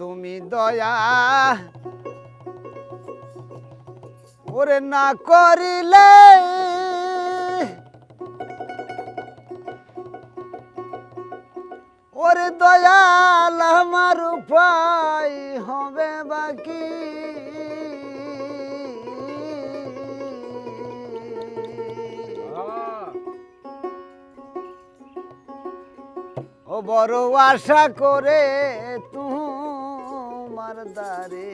তুমি দয়া। ওরে না করিলে ওরে দয়াল আমার উপায় হবে বাকি। ও বড় আশা করে আমার দারে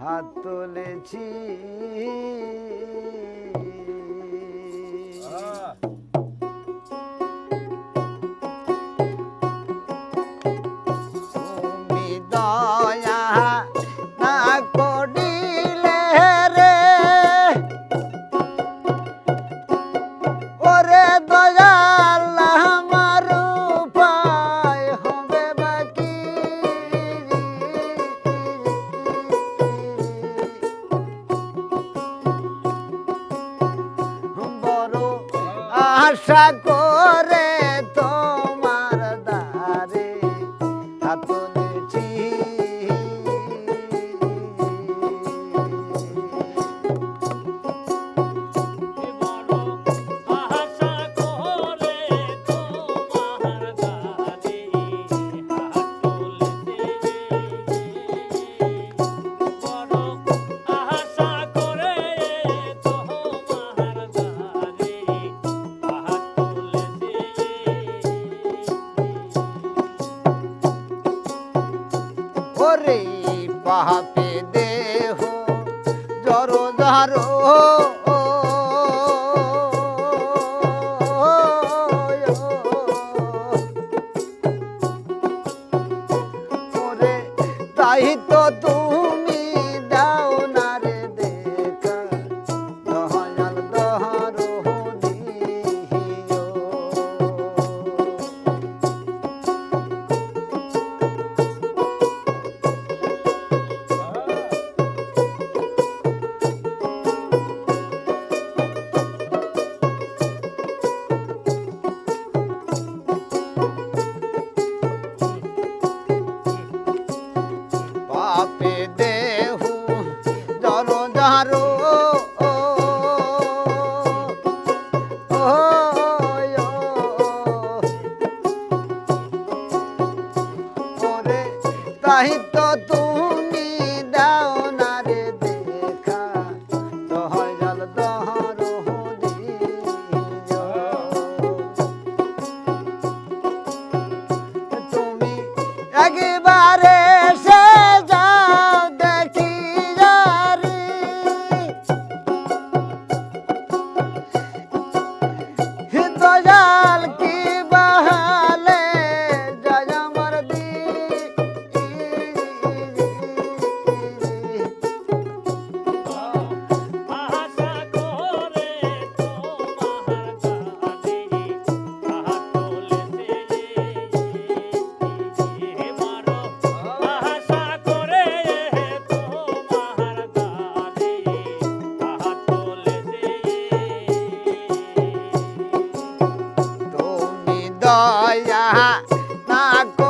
হাত তুলেছি। আশা করে साहिब I go.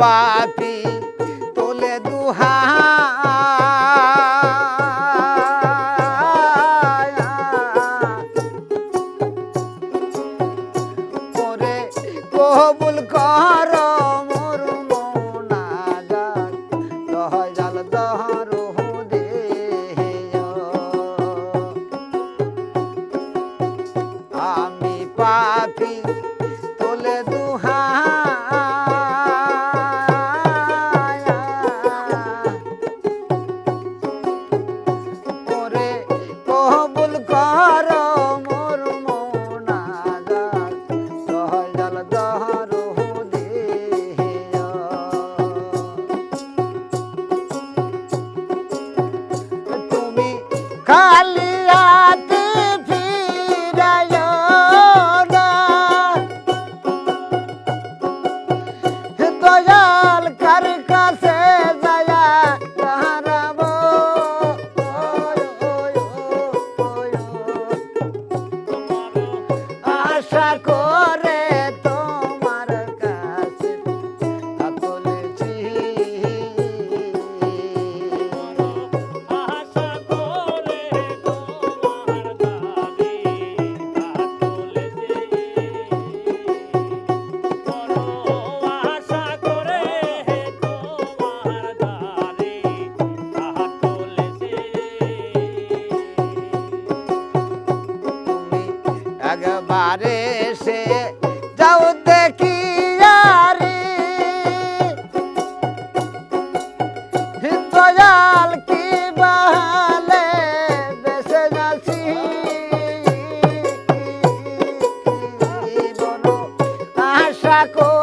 papi রাখো তারে সে যাও দেখি আরে। দয়াল কি বাহালে বেসে যাচ্ছি আশা কর